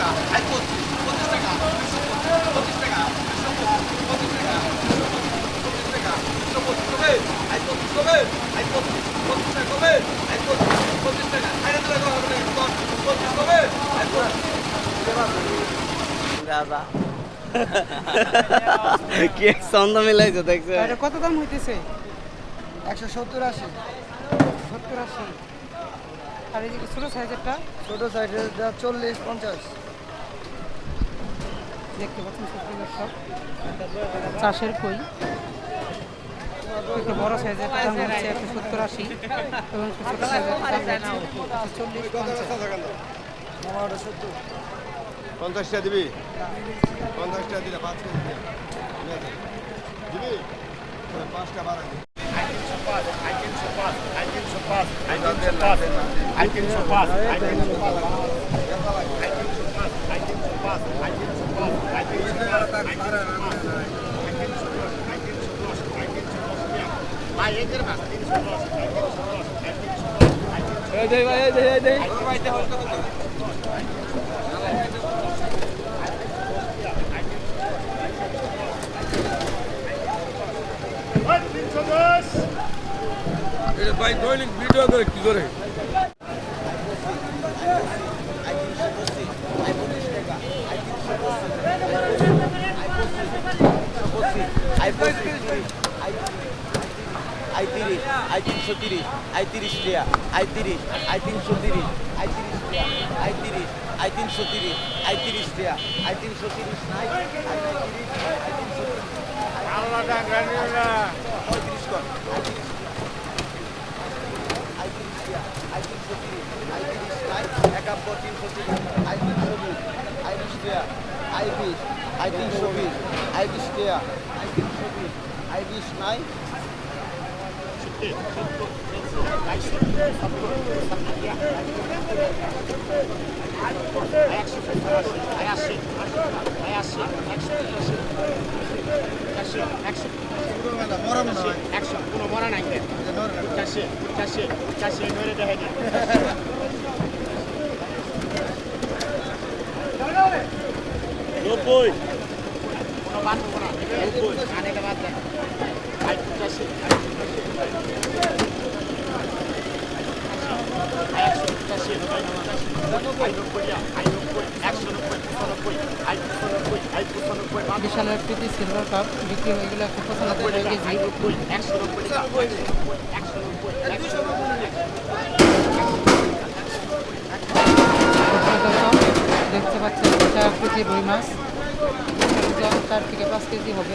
টাকা পঁচিশ টাকা পঁচিশ টাকা পঁচিশ টাকা পঁচিশ টাকা সকাল ধরনের বাংলা মাছে এখানে মিশ্রণ রয়েছে কার্পু মাছ বাটা কি এক ছন্দ মিলাইছো দেখছ? এটা কত দাম হইতেছে? একশো সত্তর আশি। সত্তর আশি। আর এই যে ছোটো সাইজেরটা? ছোটো সাইজের চল্লিশ পঞ্চাশ। দেখতে পাচ্ছেন সত্যি চাষের কই একটু বড় সাইজের দাম হচ্ছে একশো সত্তর আশি এবং একটু ছোটো সাইজের চল্লিশ পঞ্চাশটা দিবি পঞ্চাশটা দিলে পাঁচ কেজি দিয়ে। ঠিক আছে। দিবি তাহলে পাঁচটা বাড়াই দিবি। ভাই দৈনিক ভিডিও করে কি করে আই তিরিশ আই তিনশো তিরিশ আই তিরিশ টাকা আই তিরিশ আই তিনশো তিরিশ আই তিরিশ টাকা আই তিরিশ আই তিনশো তিরিশ আই তিরিশ টাকা আই তিনশো তিরিশ নাই আই তিনশো পঁয়ত্রিশ কর আই তিরিশ আই তিরিশ টাকা আই তিনশো তিরিশ আই তিরিশ নাই একাব্বর তিনশো তিরিশ আই তিনশো বিশ আই বিশ টাকা আই বিশ আই তিনশো বিশ আই বিশ টাকা আই তিনশো বিশ আই বিশ নাই নব্বই। কোনো বাদ না। নব্বই। আনেটা বাদ দেয় বিশালের প্রীতি সিলভার কাপ বিক্রি হয়ে গেলে একশো পঁচানব্বই টাকা কেজি। দেখতে পাচ্ছেন চার কেজি রুই মাছ। চার থেকে পাঁচ কেজি হবে।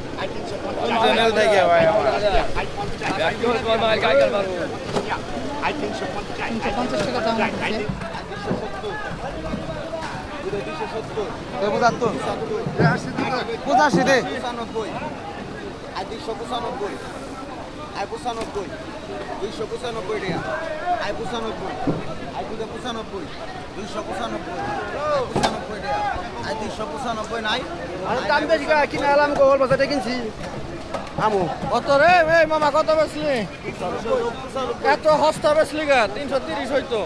চ্যানেল থেকে ভাই আমার। আই তিনশো পঞ্চাশ তিনশো পঞ্চাশ টাকা দাম হচ্ছে পঁচাত্তর পঁচাশি দে। পঁচানব্বই আই দুইশো পঁচানব্বই। আই পঁচানব্বই দুইশো পঁচানব্বই টাকা। আই পঁচানব্বই আই দুটো পঁচানব্বই দুইশো পঁচানব্বই আই পঁচানব্বই টাকা। আই দুইশো পঁচানব্বই নাই। দাম বেশি কিনে এলাম গোল বাজারে কিনছি। আমু কত রে? এই মামা কত বেচলি? এত হস্তা বেচলি গা তিনশো তিরিশ হইতো।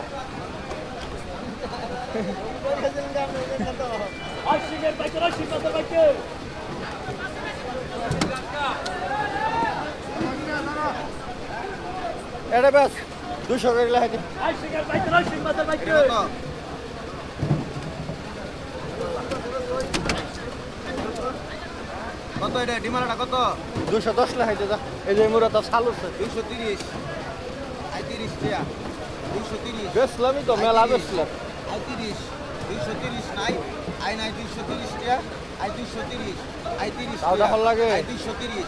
এটা বেশ দুশো করে লেখা এটা? ডিমালাটা কত? দুশো দশ লেখাইতে যা। এই যে মুরা তো চালু আছে দুইশো তিরিশ। আই তিরিশ টাকা। দুইশো তিরিশ। বেচলামই তো মেলা বেচলাম। আই তিরিশ দুইশো তিরিশ নাই। আই নাই দুইশো তিরিশ টাকা। আই দুইশো তিরিশ। আই তিরিশ লাগে? আই দুইশো তিরিশ।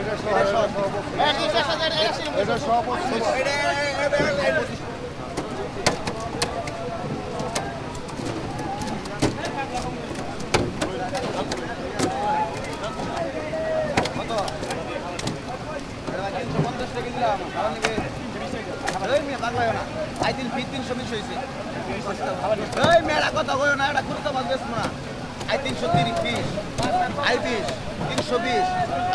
এটা সব এটা সব আই পঁচিশ কত তিনশো পঞ্চাশ টাকা দিলাম ভাড়া নেবে এই মেয়ে পাগলা না আই তিন বিশ হয়েছে মেয়েরা কথা কয় না এটা খুঁজতে পারবেস না আই তিনশো তিরিশ বিশ আই বিশ তিনশো বিশ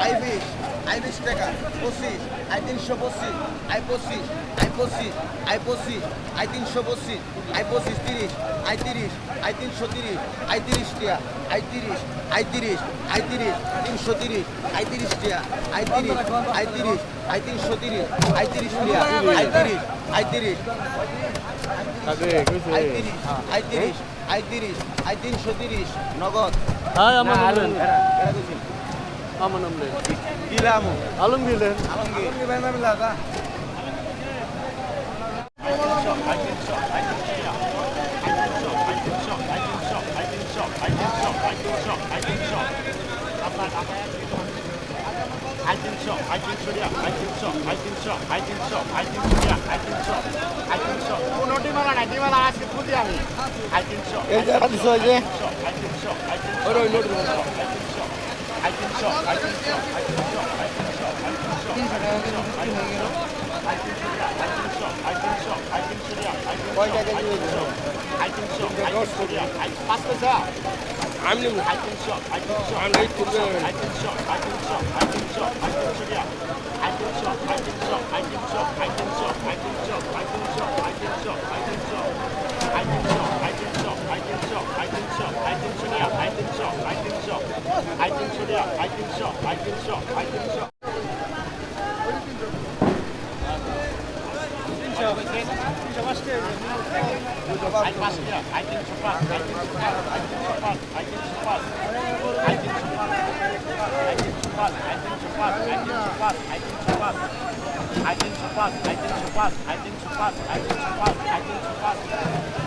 আই বিশ আই বিশ টাকা পঁচিশ আই তিনশো পঁচিশ আই পঁচিশ আই পঁচিশ আই পঁচিশ আই তিনশো পঁচিশ আই পঁচিশ তিরিশ আই তিরিশ আই তিনশো তিরিশ আই তিরিশ টাকা আই তিরিশ আই তিরিশ আই তিরিশ তিনশো তিরিশ আই তিরিশ টাকা আই তিরিশ আই তিরিশ আই তিনশো তিরিশ আই তিরিশ টাকা আই তিরিশ আই তিরিশ আই তিরিশ আই তিরিশ আই তিরিশ আই তিনশো তিরিশ নগদ হ্যাঁ আমার নাম আমার নাম? দিলাম আলমগীর আলমগীর এই যে I can shot, I can shot, I can shot, I can shot, I can shot, I can shot, I can shot, I can shot, I can shot, I can shot, I can shot, I can shot, I can shot, I can shot, I pass this out. I'm the I can shot, I can shot, I'm late to the I can shot, I can shot, I can shot, I can shot, I can shot, I can shot, I can shot, I can shot, I can shot, I can shot, I can shot, I can shot, I can shot, I can shot. দিছ ওই যে ওই ওই load তিনশো টাকা করে বিক্রি হয়ে গেল কয়টা কেজি হয়েছে আমি নেব আমি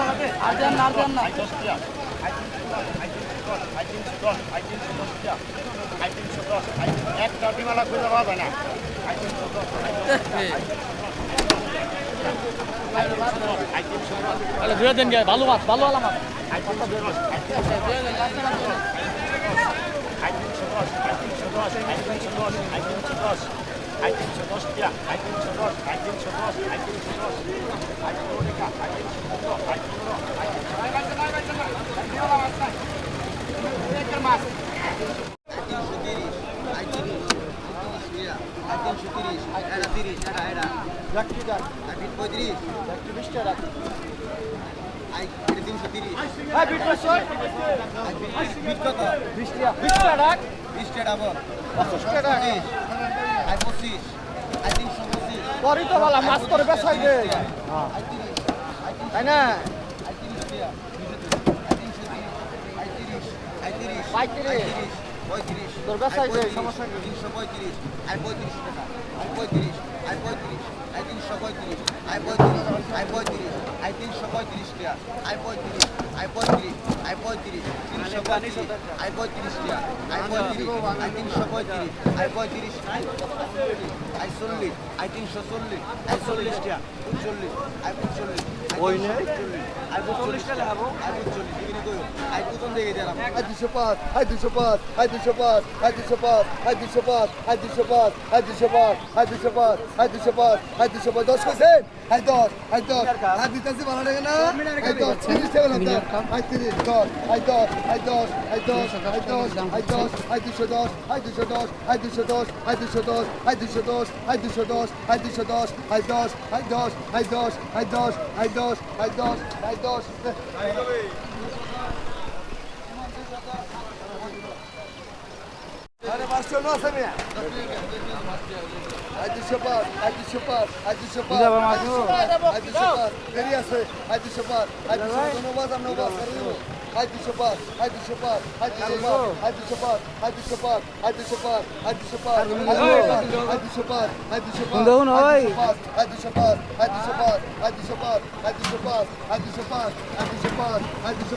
করবে আর দেন না আর দেন না একটা ডিমালা খুঁজে পাওয়া যায় না তাহলে দুই দিন গিয়ে ভালো মাছ ভালো আলা মাছ। তিনশো তিরিশ আই তিরিশ আই তিনশো তিরিশ এরা তিরিশ এরা এরা আই বিশ পঁয়ত্রিশ আই এটা তিনশো তিরিশ আই বিশ বিশ কত বিশ টাকা বল পঁচিশ আই পঁচিশ আই তিনশো পঁচিশ পরই তো বলা মাছ করে বেসাই দে আই তিরিশ আই তিরিশ তাই না আই তিরিশ টাকা আই তিনশো তিরিশ আই তিরিশ আই তিরিশ পঁয়ত্রিশ। আই তিরিশ। পঁয়ত্রিশ। তোর বেচাই আই দে, পঁয়ত্রিশ, সমস্যা কি? সমস্যা পঁয়ত্রিশ। আর পঁয়ত্রিশ টাকা। আর পঁয়ত্রিশ। আই পঁয়ত্রিশ আই তিনশো পঁয়ত্রিশ আই পঁয়ত্রিশ আই পঁয়ত্রিশ আই তিনশো পঁয়ত্রিশ টাকা আই পঁয়ত্রিশ আই পঁয়ত্রিশ আই পঁয়ত্রিশ তিনশো পঁয়ত্রিশ আই পঁয়ত্রিশ টাকা আই পঁয়ত্রিশ আই তিনশো পঁয়ত্রিশ আই পঁয়ত্রিশ আই চল্লিশ আই তিনশো চল্লিশ আই চল্লিশ টাকা উনচল্লিশ আই উনচল্লিশ ওই নেই আই চল্লিশ টাকা খাব আই উনচল্লিশ এখানে কই আই কুতন দেখে দিলাম আই দুশো পাঁচ আই দুশো পাঁচ আই দুশো পাঁচ আই দুশো পাঁচ আই দুশো পাঁচ আই দুশো পাঁচ আই দুশো পাঁচ আই দুশো পাঁচ আই দুশো পাঁচ আই দুশো পাঁচ দশ কেছেন আই দশ আই দশ আই দিতেছি ভালো লাগে না আই দশ তিরিশ টাকা লাগতো আই তিরিশ দশ আই দশ আই দশ আই দশ আই দশ আই দশ আই দুশো দশ আই দুশো দশ আই দুশো দশ আই দুশো দশ আই দুশো দশ আই দুশো দশ আই দুশো দশ দশ দশ দশ দশ দশ দশ দশ দুশো দুশো আজ দুশো পাঁচ যাব আজ মাসু। দুশো পাঁচ আজ দুশো পাঁচ দেরি আছে আজ দুশো পাঁচ আজ দুশো ধন্যবাদ আর নবাদ আজ দুশো পাঁচ আজ দুশো পাঁচ আজ দুশো পাঁচ আজ দুশো পাঁচ আজ দুশো পাঁচ আজ দুশো পাঁচ আজ দুশো পাঁচ আজ দুশো পাঁচ আজ দুশো পাঁচ দেখুন, ওই। আজ দুশো পাঁচ আজ দুশো পাঁচ আজ দুশো পাঁচ আজ দুশো